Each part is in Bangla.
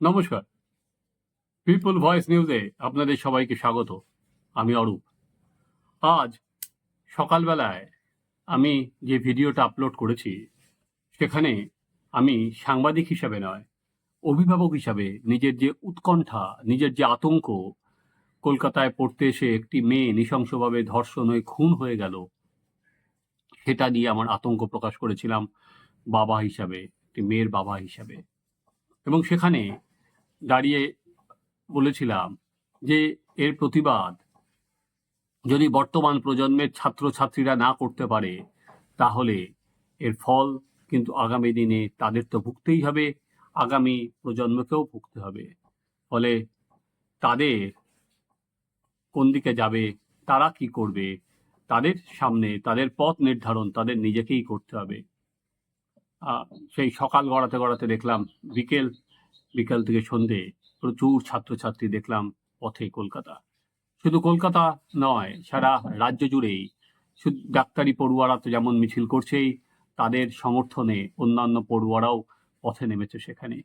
নমস্কার। পিপল ভয়েস নিউজে আপনাদের সবাইকে স্বাগত। আমি অরূপ। আজ সকালবেলায় আমি যে ভিডিওটা আপলোড করেছি, সেখানে আমি সাংবাদিক হিসাবে নয়, অভিভাবক হিসাবে নিজের যে উৎকণ্ঠা, নিজের যে আতঙ্ক, কলকাতায় পড়তে এসে একটি মেয়ে নৃশংসভাবে ধর্ষণ হয়ে খুন হয়ে গেল, সেটা নিয়ে আমার আতঙ্ক প্রকাশ করেছিলাম বাবা হিসাবে, একটি মেয়ের বাবা হিসাবে। এবং সেখানে দাঁড়িয়ে বলেছিলাম যে এর প্রতিবাদ যদি বর্তমান প্রজন্মের ছাত্রছাত্রীরা না করতে পারে, তাহলে এর ফল কিন্তু আগামী দিনে তাদের তো ভুগতেই হবে, আগামী প্রজন্মকেও ভুগতে হবে। ফলে তাদের কোন দিকে যাবে, তারা কি করবে, তাদের সামনে তাদের পথ নির্ধারণ তাদের নিজেকেই করতে হবে। সেই সকাল গড়াতে গড়াতে দেখলাম বিকেল বিকাল থেকে সন্ধে প্রচুর ছাত্রছাত্রী দেখলাম পথে কলকাতা। শুধু কলকাতা নয় সারা রাজ্য জুড়েই। শুধু ডাক্তারি পড়ুয়ারা তো যেমন মিছিল করছেই তাদের সমর্থনে অন্যান্য পড়ুয়ারাও পথে নেমেছে সেখানে।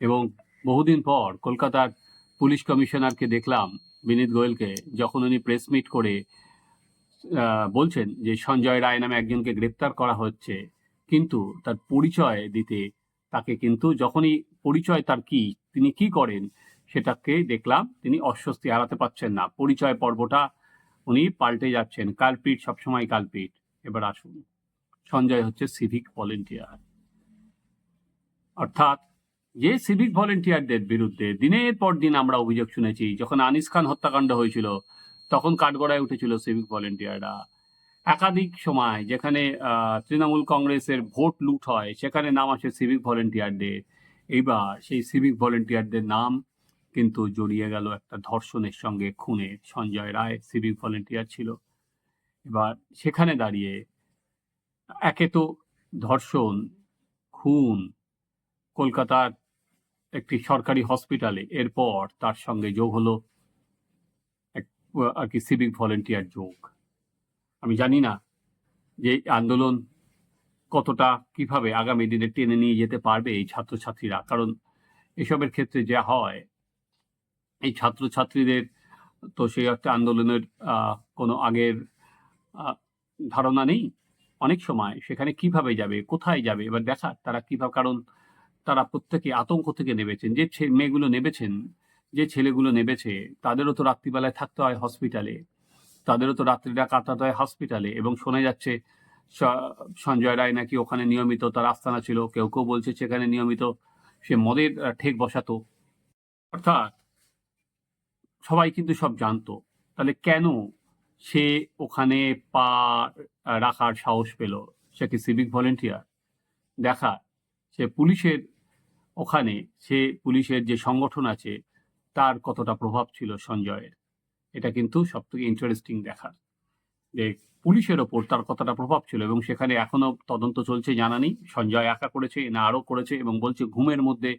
এবং বহুদিন পর কলকাতার পুলিশ কমিশনারকে দেখলাম বিনীত গোয়েলকে যখন উনি প্রেস মিট করে আহ, বলছেন যে সঞ্জয় রায় নামে একজনকে গ্রেপ্তার করা হচ্ছে কিন্তু তার পরিচয় দিতে তাকে কিন্তু যখনই পরিচয় তার কি? তিনি কি করেন? সেটাকে দেখলাম তিনি অস্বস্তি হারাতে পারছেন না। পরিচয় পর্বটা উনি পাল্টে যাচ্ছেন। কালপিট, সবসময় কালপিট। এবার আসুন। সঞ্জয় হচ্ছে সিভিক ভলেন্টিয়ার অর্থাৎ যে সিভিক ভলেন্টিয়ারদের বিরুদ্ধে দিনের পর দিন আমরা অভিযোগ শুনেছি, যখন আনিস খান হত্যাকাণ্ড হয়েছিল, তখন কাঠগড়ায় উঠেছিল সিভিক ভলেন্টিয়াররা একাধিক সময় যেখানে তৃণমূল কংগ্রেসের ভোট লুট হয়, সেখানে নাম আসে সিভিক ভলেন্টিয়ারদের এইবার সেই সিভিক ভলেন্টিয়ারদের নাম কিন্তু জড়িয়ে গেল একটা ধর্ষণের সঙ্গে খুনে সঞ্জয় রায় সিভিক ভলেন্টিয়ার ছিল। এবার সেখানে দাঁড়িয়ে একে তো ধর্ষণ, খুন, কলকাতার একটি সরকারি হসপিটালে এরপর তার সঙ্গে যোগ হলো আর কি সিভিক ভলেন্টিয়ার যোগ। আমি জানি না যে আন্দোলন কতটা, কীভাবে আগামী দিনে টেনে নিয়ে যেতে পারবে এই ছাত্রছাত্রীরা? কারণ এসবের ক্ষেত্রে যা হয়, এই ছাত্রছাত্রীদের তো সেই একটা আন্দোলনের কোনো আগের ধারণা নেই। অনেক সময় সেখানে কীভাবে যাবে, কোথায় যাবে, এবার দেখা তারা কীভাবে, কারণ তারা প্রত্যেকে আতঙ্ক থেকে নেবেছেন যে মেয়েগুলো নেবেছেন যে ছেলেগুলো নেবেছে তাদেরও তো রাত্রিবেলায় থাকতে হয় হসপিটালে, তাদেরও তো রাত্রিটা কাটাতে হয় হসপিটালে এবং শোনা যাচ্ছে সঞ্জয় রায় নাকি ওখানে নিয়মিত, তার আস্তানা ছিল, কেউ কেউ বলছে সেখানে নিয়মিত সে মদের ঠেক বসাতো। অর্থাৎ সবাই কিন্তু সব জানতো। তাহলে কেন সে ওখানে পা রাখার সাহস পেল? সে কি সিভিক ভলেন্টিয়ার দেখা, সে পুলিশের ওখানে, সে পুলিশের যে সংগঠন আছে, তার কতটা প্রভাব ছিল সঞ্জয়ের? এটা কিন্তু সব থেকে ইন্টারেস্টিং দেখার। যে পুলিশের ওপর তার কতটা প্রভাব ছিল এবং সেখানে এখনও তদন্ত চলছে জানা নেই। সঞ্জয় একা করেছে, না আরও করেছে এবং বলছে ঘুমের মধ্যে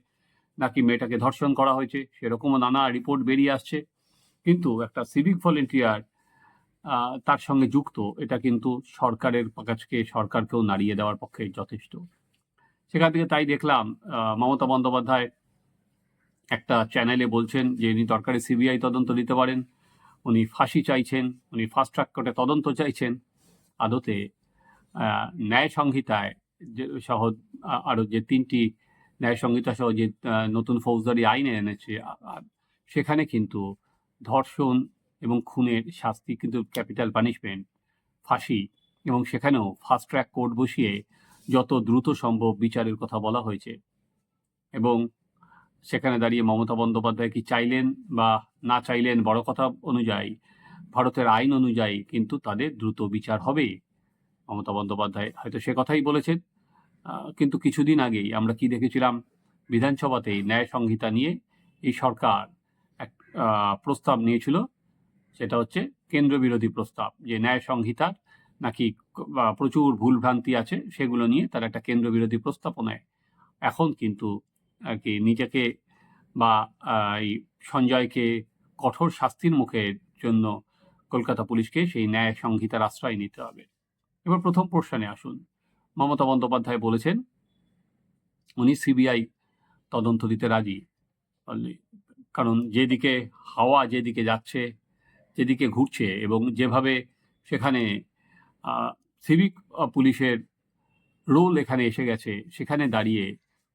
নাকি মেয়েটাকে ধর্ষণ করা হয়েছে, সেরকমও নানা রিপোর্ট বেরিয়ে আসছে। কিন্তু একটা সিভিক ভলেন্টিয়ার তার সঙ্গে যুক্ত, এটা কিন্তু সরকারের কাছকে, সরকারকেও নাড়িয়ে দেওয়ার পক্ষে যথেষ্ট। সেখান থেকে তাই দেখলাম মমতা বন্দ্যোপাধ্যায় একটা চ্যানেলে বলছেন যে উনি দরকারে সিবিআই তদন্ত দিতে পারেন। উনি ফাঁসি চাইছেন, উনি ফাস্ট ট্র্যাক কোর্টে তদন্ত চাইছেন। আদতে ন্যায় সংহিতায় যে সহ আরও যে তিনটি ন্যায় সংহিতা সহ যে নতুন ফৌজদারি আইনে এনেছে সেখানে কিন্তু ধর্ষণ এবং খুনের শাস্তি কিন্তু ক্যাপিটাল পানিশমেন্ট, ফাঁসি এবং সেখানেও ফাস্ট ট্র্যাক কোর্ট বসিয়ে যত দ্রুত সম্ভব বিচারের কথা বলা হয়েছে। এবং সেখানে দাঁড়িয়ে মমতা বন্দ্যোপাধ্যায় কি চাইলেন বা না চাইলেন বড় কথা অনুযায়ী, ভারতের আইন অনুযায়ী কিন্তু তাদের দ্রুত বিচার হবে। মমতা বন্দ্যোপাধ্যায় হয়তো সে কথাই বলেছেন। কিন্তু কিছুদিন আগেই আমরা কি দেখেছিলাম? বিধানসভাতেই ন্যায় সংহিতা নিয়ে এই সরকার এক প্রস্তাব নিয়েছিল। সেটা হচ্ছে কেন্দ্র বিরোধী প্রস্তাব যে ন্যায় সংহিতার নাকি প্রচুর ভুলভ্রান্তি আছে সেগুলো নিয়ে তারা একটা কেন্দ্র বিরোধী প্রস্তাবনায় এখন কিন্তু আর কি নিজেকে বা এই সঞ্জয়কে কঠোর শাস্তির মুখের জন্য কলকাতা পুলিশকে সেই ন্যায় সংহিতার আশ্রয় নিতে হবে। এবার প্রথম প্রশ্নে আসুন। মমতা বন্দ্যোপাধ্যায় বলেছেন, উনি সিবিআই তদন্ত দিতে রাজি। কারণ যেদিকে হাওয়া যেদিকে যাচ্ছে, যেদিকে ঘুরছে এবং যেভাবে সেখানে সিভিক পুলিশের রোল এখানে এসে গেছে, সেখানে দাঁড়িয়ে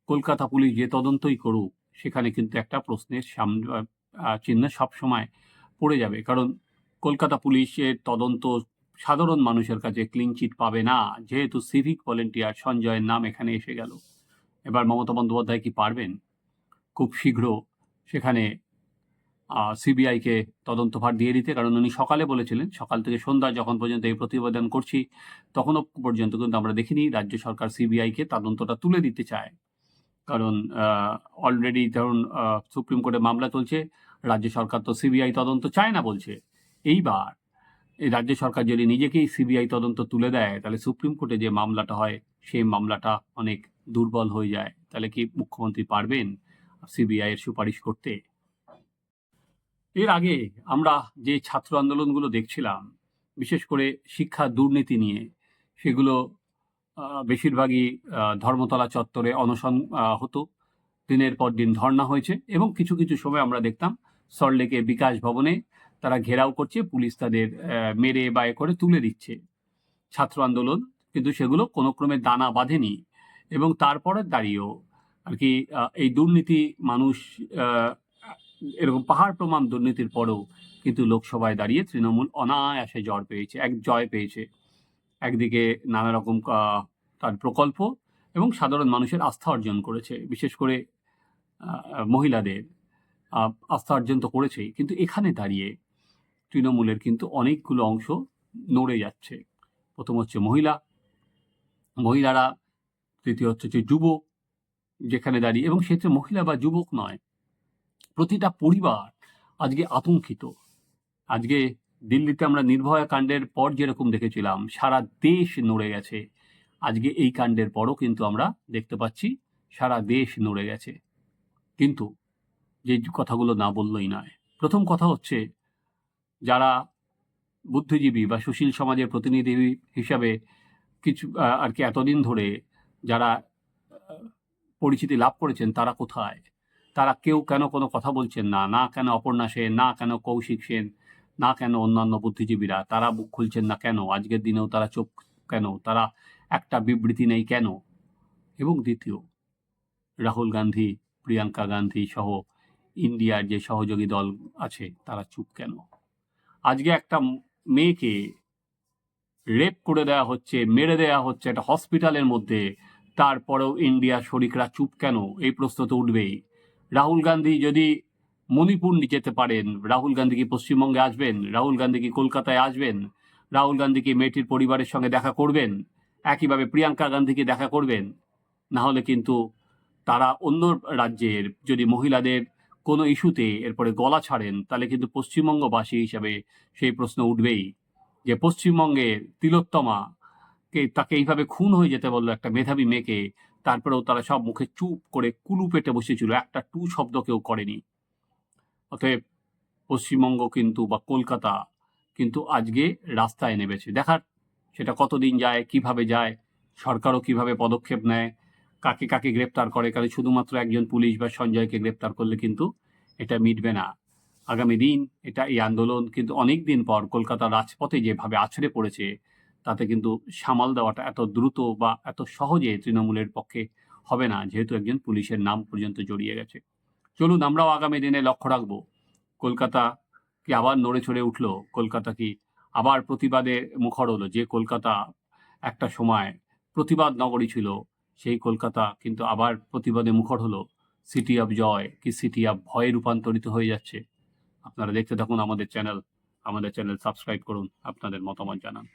কলকাতা পুলিশ যে তদন্তই করুক, সেখানে কিন্তু একটা প্রশ্নের সামনে চিহ্ন সবসময় পড়ে যাবে। কারণ কলকাতা পুলিশের তদন্ত সাধারণ মানুষের কাছে ক্লিন চিট পাবে না। যেহেতু সিভিক ভলেন্টিয়ার সঞ্জয়ের নাম এখানে এসে গেল। এবার মমতা বন্দ্যোপাধ্যায় কি পারবেন? খুব শীঘ্র সেখানে সিবিআইকে তদন্তভার দিয়ে দিতে। কারণ উনি সকালে বলেছিলেন, সকাল থেকে সন্ধ্যা যখন পর্যন্ত এই প্রতিবেদন করছি, তখনও পর্যন্ত কিন্তু আমরা দেখিনি। রাজ্য সরকার সিবিআইকে তদন্তটা তুলে দিতে চায়। কারণ অলরেডি ধরুন সুপ্রিম কোর্টে মামলা চলছে, রাজ্য সরকার তো সিবিআই তদন্ত চায় না বলছে। এইবার এই রাজ্য সরকার যদি নিজেকেই সিবিআই তদন্ত তুলে দেয়, তাহলে সুপ্রিম কোর্টে যে মামলাটা হয়, সেই মামলাটা অনেক দুর্বল হয়ে যায়। তাহলে কি মুখ্যমন্ত্রী পারবেন সিবিআই এর সুপারিশ করতে? এর আগে আমরা যে ছাত্র আন্দোলনগুলো দেখছিলাম, বিশেষ করে শিক্ষা দুর্নীতি নিয়ে, সেগুলো বেশিরভাগই ধর্মতলা চত্বরে অনশন হতো। দিনের পর দিন ধর্ণা হয়েছে এবং কিছু কিছু সময় আমরা দেখতাম সল্টলেকে বিকাশ ভবনে তারা ঘেরাও করছে, পুলিশ তাদের মেরে বা এ করে তুলে দিচ্ছে। ছাত্র আন্দোলন কিন্তু সেগুলো কোনো ক্রমে দানা বাঁধেনি এবং তারপরে দাঁড়িয়েও আর কি এই দুর্নীতি মানুষ এরকম পাহাড় প্রমাণ দুর্নীতির পরেও কিন্তু লোকসভায় দাঁড়িয়ে তৃণমূল অনায়াসে জ্বর পেয়েছে, এক জয় পেয়েছে। একদিকে নানা রকম তার প্রকল্প এবং সাধারণ মানুষের আস্থা অর্জন করেছে, বিশেষ করে মহিলাদের। আস্থা অর্জন তো করেছেই, কিন্তু এখানে দাঁড়িয়ে তৃণমূলের কিন্তু অনেকগুলো অংশ নড়ে যাচ্ছে। প্রথম হচ্ছে মহিলা, মহিলারা, তৃতীয় হচ্ছে যে যুবক যেখানে দাঁড়িয়ে, এবং সেক্ষেত্রে মহিলা বা যুবক নয়, প্রতিটা পরিবার আজকে আতঙ্কিত। আজকে দিল্লিতে আমরা নির্ভয়া কাণ্ডের পর যেরকম দেখেছিলাম, সারা দেশ নড়ে গেছে। আজকে এই কাণ্ডের পরও কিন্তু আমরা দেখতে পাচ্ছি, সারা দেশ নড়ে গেছে। কিন্তু যে কথাগুলো না বললেই নয়। প্রথম কথা হচ্ছে, যারা বুদ্ধিজীবী বা সুশীল সমাজের প্রতিনিধি হিসাবে কিছু আর কি এতদিন ধরে যারা পরিচিতি লাভ করেছেন, তারা কোথায়? তারা কেউ কেন কোনো কথা বলছেন না? না কেন অপর্ণা সেন? না কেন কৌশিক সেন? না কেন অন্যান্য বুদ্ধিজীবীরা? তারা বুক খুলছেন না কেন? আজকের দিনেও তারা চোখ কেন? তারা একটা বিবৃতি নেই কেন? এবং দ্বিতীয়, রাহুল গান্ধী, প্রিয়াঙ্কা গান্ধী সহ ইন্ডিয়ার যে সহযোগী দল আছে, তারা চুপ কেন? আজকে একটা মেয়েকে রেপ করে দেওয়া হচ্ছে, মেরে দেওয়া হচ্ছে একটা হসপিটালের মধ্যে, তারপরেও ইন্ডিয়ার শরিকরা চুপ কেন? এই প্রশ্ন তো উঠবেই। রাহুল গান্ধী যদি মণিপুর যেতে পারেন। রাহুল গান্ধী কি পশ্চিমবঙ্গে আসবেন? রাহুল গান্ধী কি কলকাতায় আসবেন? রাহুল গান্ধী কি মেয়েটির পরিবারের সঙ্গে দেখা করবেন? একইভাবে প্রিয়াঙ্কা গান্ধীকে দেখা করবেন? না হলে কিন্তু তারা অন্য রাজ্যের যদি মহিলাদের কোনো ইস্যুতে এরপরে গলা ছাড়েন, তাহলে কিন্তু পশ্চিমবঙ্গবাসী হিসাবে সেই প্রশ্ন উঠবেই। যে পশ্চিমবঙ্গের তিলোত্তমা কে, তাকে এইভাবে খুন হয়ে যেতে বলল একটা মেধাবী মেয়েকে, তারপরেও তারা সব মুখে চুপ করে কুলু পেটে বসেছিল। একটা টু শব্দ কেউ করেনি। অতএব পশ্চিমবঙ্গ কিন্তু বা কলকাতা কিন্তু আজকে রাস্তায় নেমেছে। দেখার সেটা কতদিন যায়, কীভাবে যায়, সরকারও কীভাবে পদক্ষেপ নেয়, কাকে কাকে গ্রেপ্তার করে, কারণ শুধুমাত্র একজন পুলিশ বা সঞ্জয়কে গ্রেপ্তার করলে কিন্তু এটা মিটবে না। আগামী দিন এটা এই আন্দোলন কিন্তু অনেক দিন পর কলকাতার রাজপথে যেভাবে আছড়ে পড়েছে, তাতে কিন্তু সামাল দেওয়াটা এত দ্রুত বা এত সহজে তৃণমূলের পক্ষে হবে না, যেহেতু একজন পুলিশের নাম পর্যন্ত জড়িয়ে গেছে। চলুন আমরাও আগামী দিনে লক্ষ্য রাখব। কলকাতা কি আবার নড়ে চড়ে উঠল? কলকাতা কি আবার প্রতিবাদে মুখর হলো? যে কলকাতা একটা সময় প্রতিবাদ নগরী ছিল, সেই কলকাতা কিন্তু আবার প্রতিবাদে মুখর হলো। সিটি অফ জয় কি সিটি অফ ভয়ে রূপান্তরিত হয়ে যাচ্ছে। আপনারা দেখতে থাকুন আমাদের চ্যানেল আমাদের চ্যানেল সাবস্ক্রাইব করুন, আপনাদের মতামত জানান।